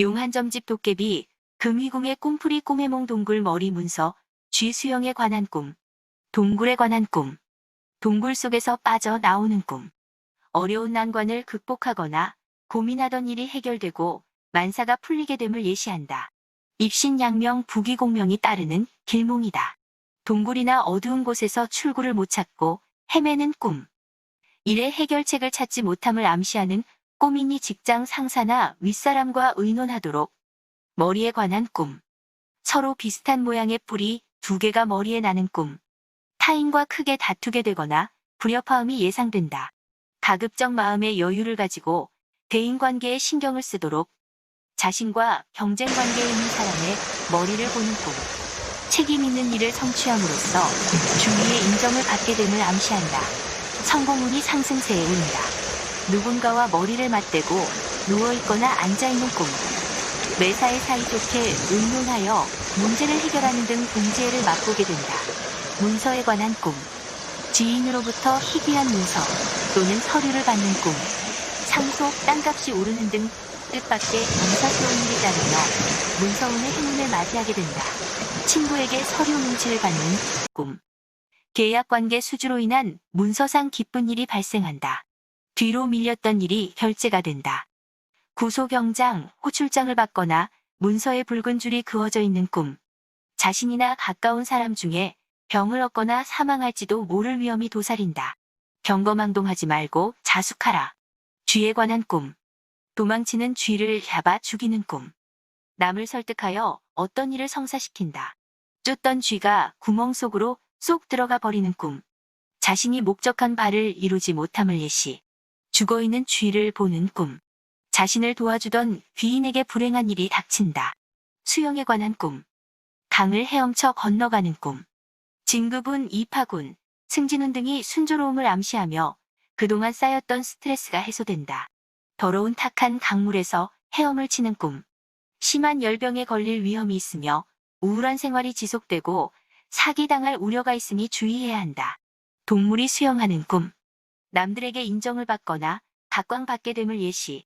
용한점집 도깨비, 금희궁의 꿈풀이 꿈해몽 동굴 머리 문서, 쥐 수영에 관한 꿈, 동굴에 관한 꿈, 동굴 속에서 빠져 나오는 꿈, 어려운 난관을 극복하거나 고민하던 일이 해결되고 만사가 풀리게 됨을 예시한다. 입신양명 부귀공명이 따르는 길몽이다. 동굴이나 어두운 곳에서 출구를 못 찾고 헤매는 꿈. 일의 해결책을 찾지 못함을 암시하는 꼬민이 직장 상사나 윗사람과 의논하도록 머리에 관한 꿈. 서로 비슷한 모양의 뿔이 두 개가 머리에 나는 꿈. 타인과 크게 다투게 되거나 불협화음이 예상된다. 가급적 마음의 여유를 가지고 대인관계에 신경을 쓰도록 자신과 경쟁 관계에 있는 사람의 머리를 보는 꿈. 책임 있는 일을 성취함으로써 주위의 인정을 받게 됨을 암시한다. 성공운이 상승세에 오른다. 누군가와 머리를 맞대고 누워있거나 앉아있는 꿈. 매사에 사이좋게 의논하여 문제를 해결하는 등 동지애를 맛보게 된다. 문서에 관한 꿈. 지인으로부터 희귀한 문서 또는 서류를 받는 꿈. 상속, 땅값이 오르는 등 뜻밖의 문사스러운 일이 따르며 문서운의 행운을 맞이하게 된다. 친구에게 서류 뭉치를 받는 꿈. 계약 관계 수주로 인한 문서상 기쁜 일이 발생한다. 뒤로 밀렸던 일이 결제가 된다. 구소경장, 호출장을 받거나 문서에 붉은 줄이 그어져 있는 꿈. 자신이나 가까운 사람 중에 병을 얻거나 사망할지도 모를 위험이 도사린다. 경거망동하지 말고 자숙하라. 쥐에 관한 꿈. 도망치는 쥐를 잡아 죽이는 꿈. 남을 설득하여 어떤 일을 성사시킨다. 쫓던 쥐가 구멍 속으로 쏙 들어가 버리는 꿈. 자신이 목적한 바를 이루지 못함을 예시. 죽어있는 쥐를 보는 꿈. 자신을 도와주던 귀인에게 불행한 일이 닥친다. 수영에 관한 꿈. 강을 헤엄쳐 건너가는 꿈. 진급운, 이파군, 승진운 등이 순조로움을 암시하며 그동안 쌓였던 스트레스가 해소된다. 더러운 탁한 강물에서 헤엄을 치는 꿈. 심한 열병에 걸릴 위험이 있으며 우울한 생활이 지속되고 사기당할 우려가 있으니 주의해야 한다. 동물이 수영하는 꿈. 남들에게 인정을 받거나 각광받게 됨을 예시.